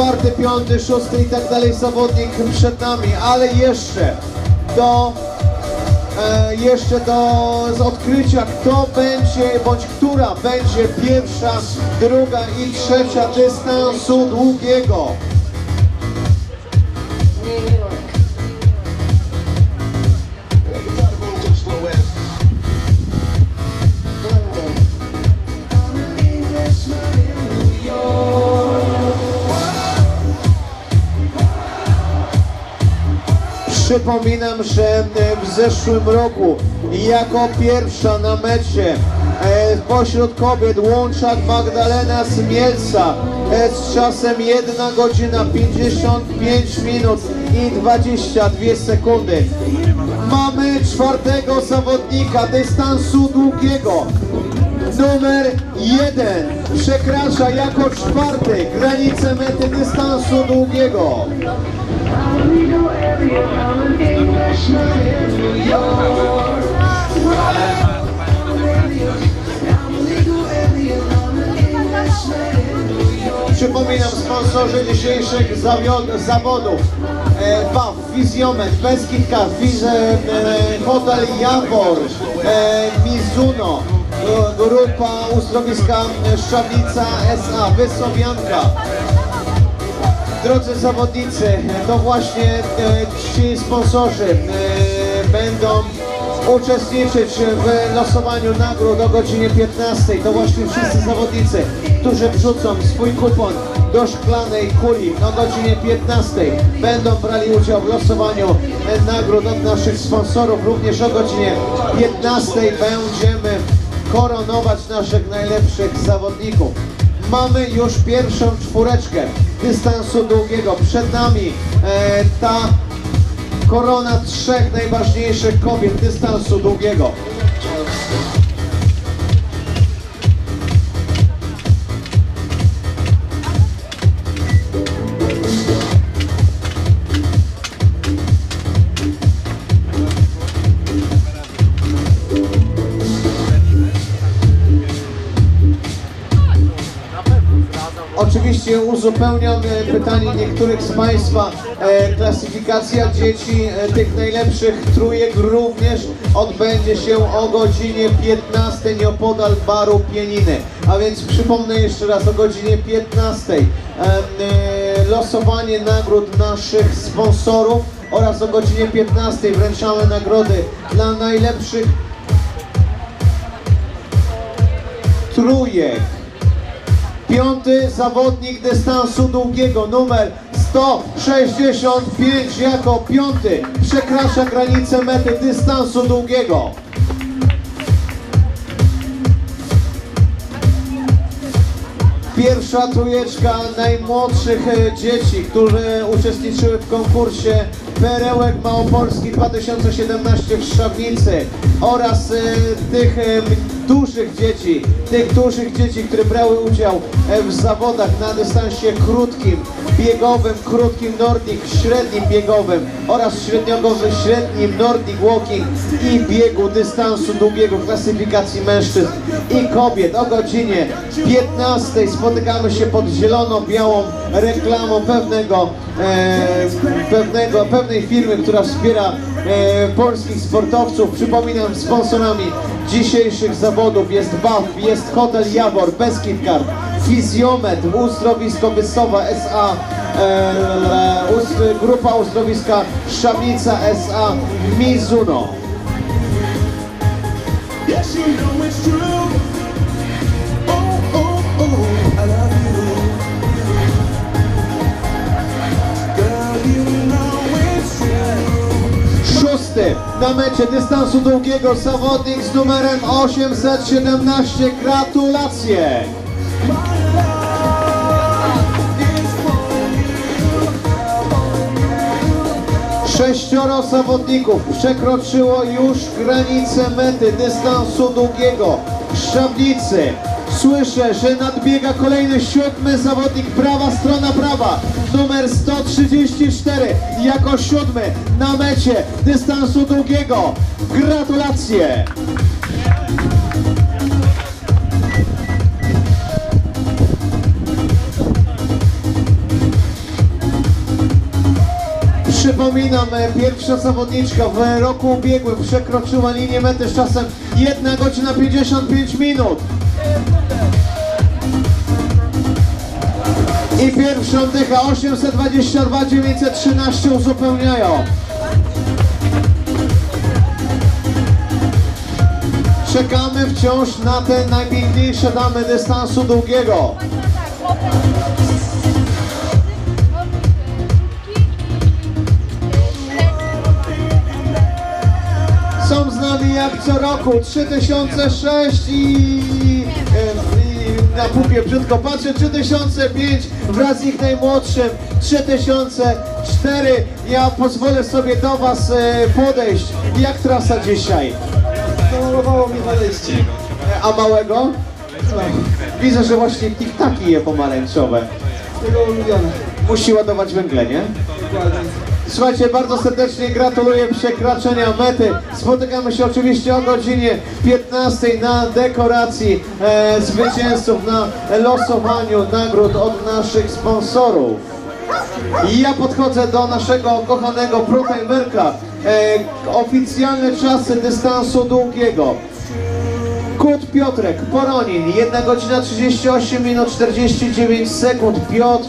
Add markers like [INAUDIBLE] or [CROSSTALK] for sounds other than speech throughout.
czwarty, piąty, szósty i tak dalej zawodnik przed nami, ale jeszcze do e, jeszcze do z odkrycia, kto będzie, bądź która będzie pierwsza, druga i trzecia dystansu długiego. Przypominam, że e, w zeszłym roku jako pierwsza na mecie e, pośród kobiet Łączak Magdalena z Mielca e, z czasem 1 godzina 55 minut i 22 sekundy. Mamy czwartego zawodnika dystansu długiego. Numer jeden przekracza jako czwarty granicę mety dystansu długiego. Przypominam sponsorzy dzisiejszych zawodów. E, BAF, Wizjomet, Beskitka, Wiz, e, Hotel Jawor, e, Mizuno, grupa uzdrowiska Szczawica SA, Wysławianka. Drodzy zawodnicy, to właśnie e, ci sponsorzy e, będą uczestniczyć w losowaniu nagród o godzinie 15. To właśnie wszyscy zawodnicy, którzy wrzucą swój kupon do szklanej kuli o godzinie 15 będą brali udział w losowaniu e, nagród od naszych sponsorów. Również o godzinie 15 będziemy koronować naszych najlepszych zawodników. Mamy już pierwszą czwóreczkę dystansu długiego. Przed nami e, ta korona trzech najważniejszych kobiet dystansu długiego. Uzupełniam e, pytanie niektórych z Państwa. E, klasyfikacja dzieci e, tych najlepszych trójek również odbędzie się o godzinie 15 nieopodal baru Pieniny. A więc przypomnę jeszcze raz o godzinie 15 e, e, losowanie nagród naszych sponsorów oraz o godzinie 15 wręczamy nagrody dla najlepszych trójek. Piąty zawodnik dystansu długiego, numer 165 jako piąty przekracza granicę mety dystansu długiego. Pierwsza trójeczka najmłodszych e, dzieci, które uczestniczyły w konkursie Perełek Małopolski 2017 w Szczawnicy oraz e, tych e, dużych dzieci, tych dużych dzieci, które brały udział e, w zawodach na dystansie krótkim, biegowym, krótkim Nordic, średnim biegowym oraz średniogowym, średnim Nordic Walking i biegu dystansu długiego klasyfikacji mężczyzn i kobiet. O godzinie 15 spotykamy się pod zielono-białą reklamą pewnego, e, pewnego, pewnej firmy, która wspiera e, polskich sportowców. Przypominam, sponsorami dzisiejszych zawodów jest BAF, jest Hotel Jawor, Beskid Card, Fizjomet, Uzdrowisko Wysowa SA, e, ust, Grupa Uzdrowiska Szabnica SA, Mizuno. Yes, you know it's true. Na mecie dystansu długiego zawodnik z numerem 817. Gratulacje! Sześcioro zawodników przekroczyło już granicę mety dystansu długiego w Szczawnicy. Słyszę, że nadbiega kolejny siódmy zawodnik, prawa strona prawa, numer 134, jako siódmy na mecie dystansu długiego. Gratulacje! Przypominam, e, pierwsza zawodniczka w roku ubiegłym przekroczyła linię mety z czasem 1 godzina 55 minut. I pierwszą dycha 822 913 uzupełniają. Czekamy wciąż na te najpiękniejsze damy dystansu długiego. Są z nami jak co roku 3006 i, i na pupie brzydko patrzę 3005 wraz z ich najmłodszym 3004 ja pozwolę sobie do Was e, podejść jak trasa dzisiaj Zamalowało mi waleście. E, a małego? Widzę, że właśnie tiktaki je pomarańczowe Jego ulubione. musi ładować węgle, nie? Dokładnie. Słuchajcie, bardzo serdecznie gratuluję przekraczania mety. Spotykamy się oczywiście o godzinie 15 na dekoracji e, zwycięzców, na losowaniu nagród od naszych sponsorów. I ja podchodzę do naszego kochanego protimerka. E, oficjalne czasy dystansu długiego. Kut Piotrek, Poronin, 1 godzina 38 minut 49 sekund. Piotr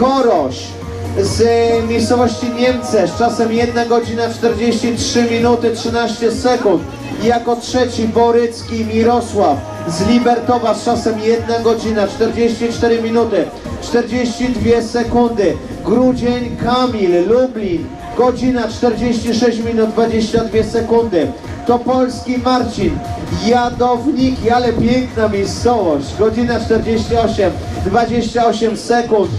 Choroś z miejscowości Niemce z czasem 1 godzina 43 minuty 13 sekund. Jako trzeci Borycki Mirosław z Libertowa z czasem 1 godzina 44 minuty 42 sekundy. Grudzień Kamil Lublin godzina 46 minut 22 sekundy. To polski Marcin Jadowniki, ale piękna miejscowość. Godzina 48, 28 sekund.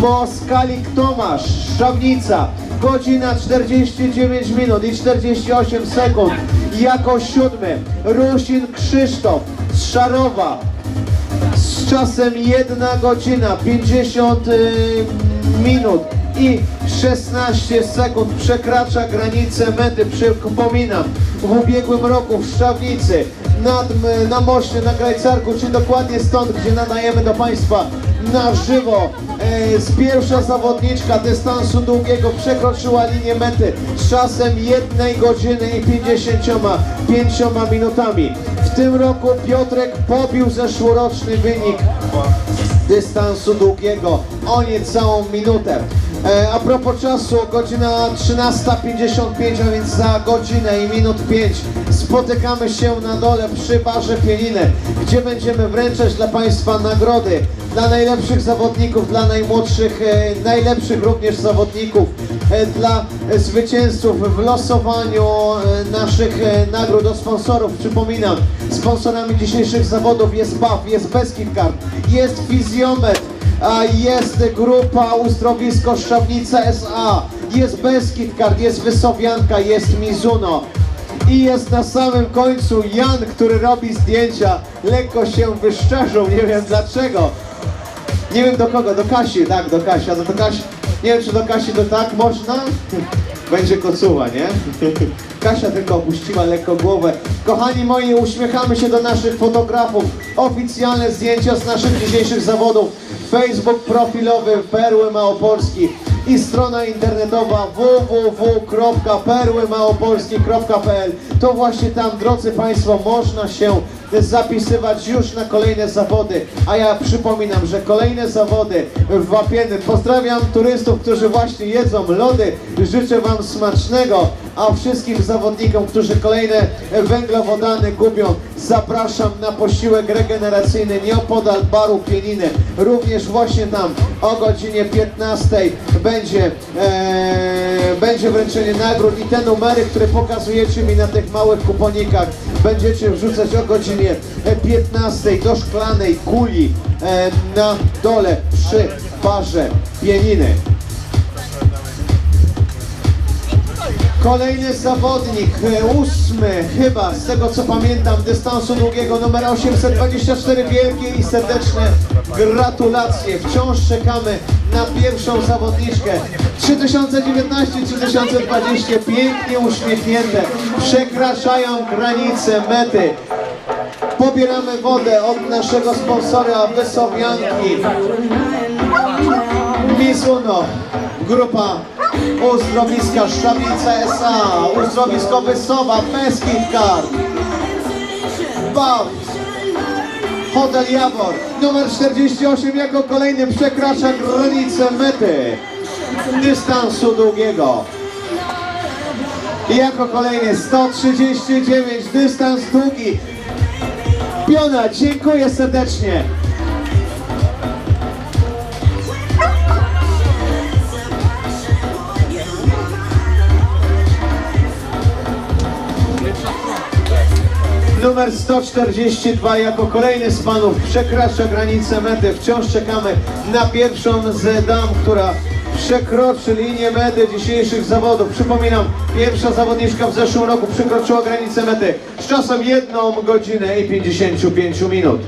Moskalik Tomasz, Szczawnica. Godzina 49 minut i 48 sekund. Jako siódmy Rusin Krzysztof z Szarowa z czasem 1 godzina 50 y, minut i 16 sekund przekracza granicę mety. Przypominam, w ubiegłym roku w Szczawnicy nad, m- na moście, na Grajcarku, czy dokładnie stąd, gdzie nadajemy do Państwa na żywo. E, z pierwsza zawodniczka dystansu długiego przekroczyła linię mety z czasem 1 godziny i 55 minutami. W tym roku Piotrek pobił zeszłoroczny wynik dystansu długiego o niecałą minutę. E, a propos czasu, godzina 13.55, a więc za godzinę i minut 5 spotykamy się na dole przy barze Pieliny, gdzie będziemy wręczać dla Państwa nagrody dla najlepszych zawodników, dla najmłodszych, e, najlepszych również zawodników, e, dla zwycięzców w losowaniu e, naszych nagród od sponsorów. Przypominam, sponsorami dzisiejszych zawodów jest BAF, jest Beskid jest Fizjomet, jest grupa Uzdrowisko Szczawnica SA, jest Beskid jest Wysowianka, jest Mizuno. I jest na samym końcu Jan, który robi zdjęcia, lekko się wyszczerzą, nie wiem dlaczego. Nie wiem do kogo, do Kasi, tak, do Kasi, a do Kasi, nie wiem czy do Kasi to tak można? [LAUGHS] Będzie kocuła, nie? [LAUGHS] Kasia tylko opuściła lekko głowę. Kochani moi, uśmiechamy się do naszych fotografów. Oficjalne zdjęcia z naszych dzisiejszych zawodów. Facebook profilowy Perły Małopolski i strona internetowa www.perłymałopolski.pl To właśnie tam, drodzy Państwo, można się zapisywać już na kolejne zawody. A ja przypominam, że kolejne zawody w Łapieny. Pozdrawiam turystów, którzy właśnie jedzą lody. Życzę Wam smacznego, a wszystkim zawodnikom, którzy kolejne węglowodany gubią, zapraszam na posiłek regeneracyjny nieopodal baru Pieniny. Również właśnie tam o godzinie 15 będzie, e, będzie wręczenie nagród i te numery, które pokazujecie mi na tych małych kuponikach, będziecie wrzucać o godzinie 15 do szklanej kuli e, na dole przy barze Pieniny. Kolejny zawodnik, e, ósmy chyba, z tego co pamiętam, dystansu długiego, numer 824, wielkie i serdeczne gratulacje. Wciąż czekamy na pierwszą zawodniczkę. 3019-3020, pięknie uśmiechnięte, przekraczają granice mety. Pobieramy wodę od naszego sponsora Wysowianki. Mizuno, grupa Uzdrowiska Szczawica S.A. Uzdrowisko Wysowa Beskid Card. Baw. Hotel Jawor. Numer 48 jako kolejny przekracza granicę mety. Dystansu długiego. I jako kolejny 139 dystans długi. Piona, dziękuję serdecznie. Numer 142 jako kolejny z panów przekracza granicę mety. Wciąż czekamy na pierwszą z dam, która przekroczy linię mety dzisiejszych zawodów. Przypominam, pierwsza zawodniczka w zeszłym roku przekroczyła granicę mety z czasem 1 godzinę i 55 minut.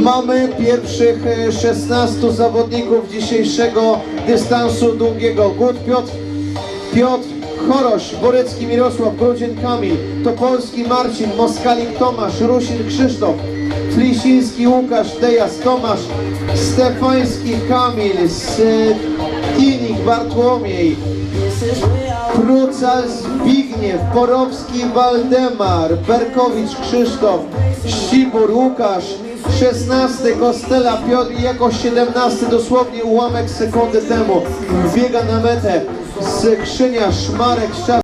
Mamy pierwszych e, 16 zawodników dzisiejszego dystansu długiego. Gut Piotr, Piotr Chorosz, Borecki Mirosław, Grudzień Kamil, Topolski Marcin, Moskalik Tomasz, Rusin Krzysztof, Flisiński Łukasz, Dejas Tomasz, Stefański Kamil, Stinik Bartłomiej, Kruca Zbigniew, Porowski Waldemar, Berkowicz Krzysztof, Ścibur Łukasz, 16 Kostela Piotr i jako 17 dosłownie ułamek sekundy temu biega na metę Skrzynia Szmarek